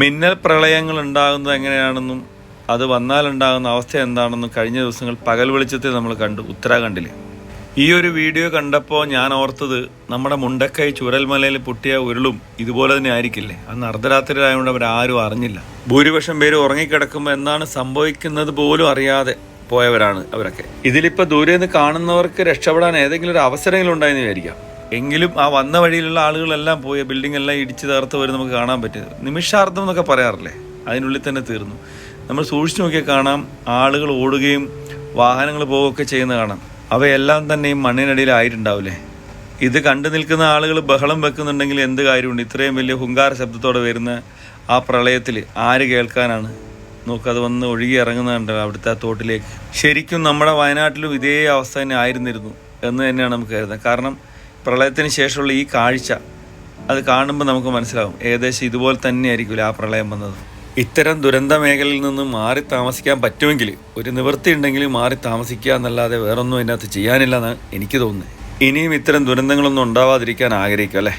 മിന്നൽ പ്രളയങ്ങൾ ഉണ്ടാകുന്നത് എങ്ങനെയാണെന്നും അത് വന്നാലുണ്ടാകുന്ന അവസ്ഥ എന്താണെന്നും കഴിഞ്ഞ ദിവസങ്ങൾ പകൽ വെളിച്ചത്തിൽ നമ്മൾ കണ്ടു ഉത്തരാഖണ്ഡിൽ ഈ ഒരു വീഡിയോ കണ്ടപ്പോൾ ഞാൻ ഓർത്തത് നമ്മുടെ മുണ്ടക്കൈ ചുരൽമലയിൽ പൊട്ടിയ ഉരുളും ഇതുപോലെ തന്നെ ആയിരിക്കില്ലേ? അന്ന് അർദ്ധരാത്രിയിലായതുകൊണ്ട് ആരും അറിഞ്ഞില്ല. ഭൂരിപക്ഷം പേര് ഉറങ്ങിക്കിടക്കുമ്പോൾ എന്താണ് സംഭവിക്കുന്നത് പോലും അറിയാതെ പോയവരാണ് അവരൊക്കെ. ഇതിലിപ്പോൾ ദൂരെ നിന്ന് കാണുന്നവർക്ക് രക്ഷപ്പെടാൻ ഏതെങ്കിലും ഒരു അവസരങ്ങൾ ഉണ്ടായെന്ന് വിചാരിക്കാം. എങ്കിലും ആ വന്ന വഴിയിലുള്ള ആളുകളെല്ലാം പോയി ബിൽഡിംഗ് എല്ലാം ഇടിച്ച് തകർത്ത് വരെ നമുക്ക് കാണാൻ പറ്റിയത്. നിമിഷാർത്ഥം എന്നൊക്കെ പറയാറില്ലേ? അതിനുള്ളിൽ തന്നെ തീർന്നു. നമ്മൾ സൂക്ഷിച്ചു നോക്കിയാൽ കാണാം ആളുകൾ ഓടുകയും വാഹനങ്ങൾ പോവുകയൊക്കെ ചെയ്യുന്ന കാണാം. അവയെല്ലാം തന്നെ തന്നെയും മണ്ണിനടിയിലായിട്ടുണ്ടാവില്ലേ ഇത് കണ്ടു നിൽക്കുന്ന ആളുകൾ ബഹളം വെക്കുന്നുണ്ടെങ്കിൽ എന്ത് കാര്യമുണ്ട്? ഇത്രയും വലിയ ഹുങ്കാര ശബ്ദത്തോടെ വരുന്ന ആ പ്രളയത്തിൽ ആര് കേൾക്കാനാണ്? നോക്ക് അത് വന്ന് ഒഴുകി ഇറങ്ങുന്നുണ്ട് അവിടുത്തെ ആ തോട്ടിലേക്ക്. ശരിക്കും നമ്മുടെ വയനാട്ടിലും ഇതേ അവസ്ഥ തന്നെ ആയിരുന്നിരുന്നു എന്ന് തന്നെയാണ് നമുക്ക് കരുതുന്നത്. കാരണം പ്രളയത്തിന് ശേഷമുള്ള ഈ കാഴ്ച അത് കാണുമ്പോൾ നമുക്ക് മനസ്സിലാവും. ഏകദേശം ഇതുപോലെ തന്നെ ആയിരിക്കില്ല ആ പ്രളയം വന്നത്. ഇത്തരം ദുരന്ത മേഖലയിൽ നിന്ന് മാറി താമസിക്കാൻ പറ്റുമെങ്കിൽ ഒരു നിവൃത്തി ഉണ്ടെങ്കിൽ മാറി താമസിക്കുക എന്നല്ലാതെ വേറൊന്നും അതിനകത്ത് ചെയ്യാനില്ലെന്നാണ് എനിക്ക് തോന്നുന്നത്. ഇനിയും ഇത്തരം ദുരന്തങ്ങളൊന്നും ഉണ്ടാവാതിരിക്കാൻ ആഗ്രഹിക്കും അല്ലേ?